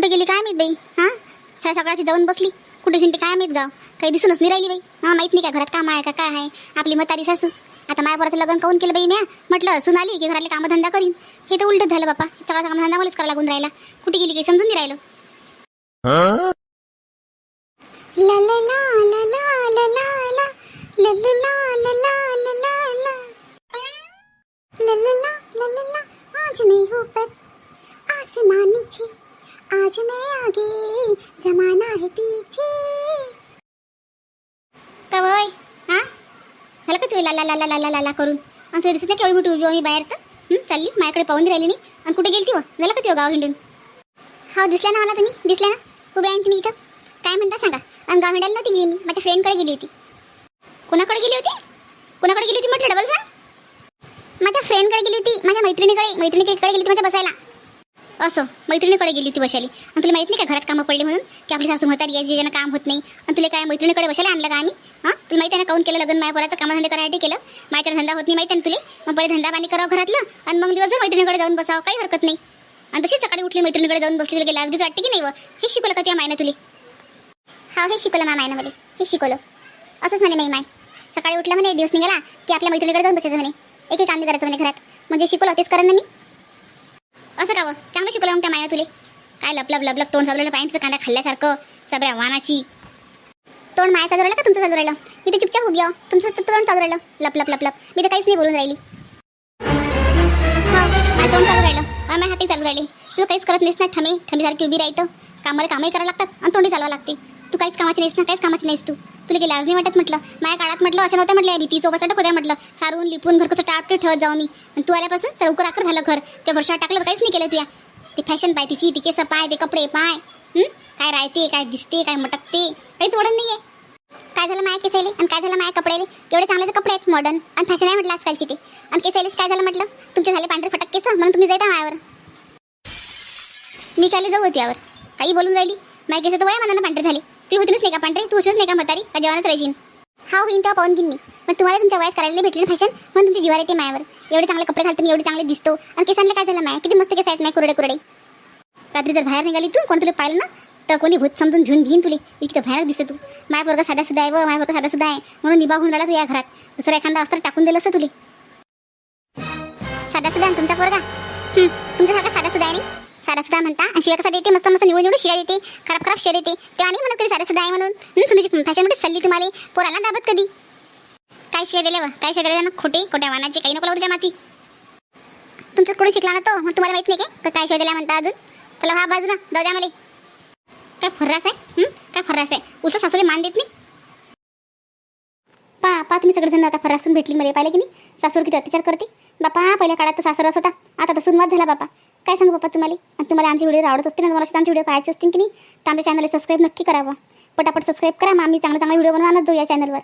कुठे गेली काय माहीत बाई? हां? सकाळ सकाळची जाऊन बसली. कुठे हिंटी काय माहीत गाव काही दिसूनच नाही राहिली बाई. हां माहीत नाही का घरात काम आहे का काय आहे. आपली मतारी सासू. आता मायापोराचं लग्न काऊन केलं बाई म्या? म्हटलं सुनाली आली की घरातले कामधंदा करीन. हे तर उलटच झालं बापा. सगळा कामधंदा मलाच करायला लागून राहिला. कुठे गेली काही समजून नाही राहिलं. समझ में आ गई जमाना है पीछे। कवय हा? झालं का तू ला ला ला ला ला ला ला करून? आणि तुला दिसत नाही केवढी मोठी उभी आहे मी बाहेर तर? चालली माझ्याकडे पाहून राहिली नाही आणि कुठे गेली ती हो? झालं का ती हो गाव हिंडून? हा दिसला ना मला तुम्ही? दिसला ना? उभे आहे ना तुम्ही इथं? काय म्हणता सांगा? आणि गाव हिंडायला नव्हती गेली मी. माझ्या फ्रेंडकडे गेली होती. कोणाकडे गेली होती? कोणाकडे गेली होती म्हटलं डबल सांग? माझ्या फ्रेंडकडे गेली होती माझ्या मैत्रिणीकडे मैत्रिणीकडे गेली होती माझ्या बसायला. असं. मैत्रिणीकडे गेली होती बशाली आणि तुला माहीत नाही का घरात कामं पडले म्हणून? की आपली सासू म्हातारी यायची ज्यानं काम होत नाही. आणि तुला काय मैत्रिणीकडे बसायला आणलं का आम्ही? हां? तुला माहिती आहे ना काऊन केलं? लग्न माझ्या पोराचं कामधंदे करायसाठी केलं. माझ्या धंदा होत नाही माहिती आहे ना तुला? मग पहिले धंदा पाणी करावं घरातलं आणि मग दिवसभर मैत्रिणीकडे जाऊन बसावं. काही हरकत नाही. आणि तशी सकाळी उठली मैत्रिणीकडे जाऊन बसली गेली लाजगीच वाटते की नाही व? हे शिकवलं का त्या मायनं तुला? हा हे शिकवलं मा मायनं मला. हे शिकवलं. असंच म्हणे नाही माय सकाळी उठलं म्हणे दिवस निघाला की आपल्या मैत्रिणीकडे जाऊन बसायचं म्हणे. एक एक काम नाही करायचं म्हणे घरात. म्हणजे शिकवलं तेच करेन ना मी. करावं चांगलं शिकवलं मग त्या माया तुले. काय लपलप लपलप तोंड चालू पाहिजे कांदा खाल्ल्यासारखं सगळ्या वानाची. तोंड माया साजू राहिलं का तुमचं साजू राहिलं मी तर चुपचाप उभी आहो. तुमचं तोंड चालू राहिलं लप लप लप लप. मी तर काहीच नाही बोलून राहिली. हो, माझं तोंड चालू राहिलं. माझ्या हाती चालू राहिले. तू काहीच करत नाहीस ना ठमे ठमीसारखी उभी राहतं कामाला कामही करावं लागतात. आणि तोंडी चालवा लागते. तू काहीच कामाची नाहीस ना काहीच कामाची नाहीस तू. तुला काही लाज नाही वाटत म्हटलं? माझ्या काळात म्हटलं असं नव्हतं म्हटलं भीती सोबत चटक होत्या म्हटलं. सारून लिपून घर कसं टाप ठेवत जाऊ मी. आणि तू आल्यापासून तर उकर आकर झालं घर. त्या वर्षात टाकलं काहीच नाही केलं तुया. ते फॅशन पाय तिची ती केसं पाय ते कपडे पाय. काय राहते काय दिसते काय मटकते काहीच ओढण नाही आहे काय झालं माया केसायले आणि काय झालं माया कपड्याले? एवढे चांगले तर कपडे आहेत मॉडर्न आणि फॅशन आहे म्हटलं आजकालची ते. आणि केसायलेच काय झालं म्हटलं? तुमचे झाले पांढरे फटक केस म्हणून तुम्ही जायता मायावर. मी काय जाऊ होती यावर. काही बोलून राहिली? माझ्या केस तर वया मनानं पांढरे झाले. ती होतीच नाही का पांढरी. तू होशीच नाही का म्हातारी का जेवणच राहायची हा होईन तेव्हा पाहून घेईन मी. पण तुम्हाला तुमच्या वयात करायला नाही भेटली फॅशन म्हणून तुमची जीवार येते मायावर. एवढे चांगले कपडे घालते मी एवढे चांगले दिसतो. आणि केसांना काय झालं माया? किती मस्त केस आहेत नाही कुरडे कुरडे. रात्री जर बाहेर निघाली तू कोण तुला पाहिलं ना? तर कोणी भूत समजून घेऊन घेईन तुले. इतकं भयानक दिसते तू. माय पोरगा साधा सुद्धा आहे व माय पोरगा साधा सुद्धा आहे. म्हणून निभा होऊन राहिला तू या घरात. दुसरा एखादा अस्त्र टाकून दिलं असतं तुले. साधा सुद्धा तुमचा पोरगा? काय म्हणता. आणि कसा देते मस्त मस्त निवडून निवडून शिवाय देते. खराब खराब शिवाय देते. तेव्हा नाही म्हणत कधी साधा सुद्धा आहे म्हणून. हं, तुमची फॅशनमध्ये सल्ली तुम्हाला. पोराला दाबत कधी? काय शिवाय दिल्या काय शिवाय दिल्या खोटे खोट्या वानाचे काही नको लावू तुझ्या माती. तुमचं कुठे शिकला ना तो? मग तुम्हाला माहीत नाही काय का? काय शिवाय दिला म्हणता अजून? त्याला हा बाजूला. जाऊ द्या मला. काय फर्रास आहे? काय फर्रास आहे? उलट सासूला मान देत नाही? पा पा तुम्ही सगळेजण आता फरासून भेटली मला. पाहिले की नाही? सासूर किती अत्याचार करते? बापा पहिल्या काळात तर सासरच होता. आता तर सुनवाद झाला बापा. काय सांगू पप्पा तुम्हाला? आणि तुम्हाला आमची व्हिडिओ आवडत असतील ना तुम्हाला असेच आमचे व्हिडिओ पाहायचे असतील की नाही तर आमच्या चॅनलला सबस्क्राईब नक्की करावं पटापट सबस्क्राईब करा मग आम्ही चांगला चांगला व्हिडिओ बनवून आणत जाऊ या चॅनलवर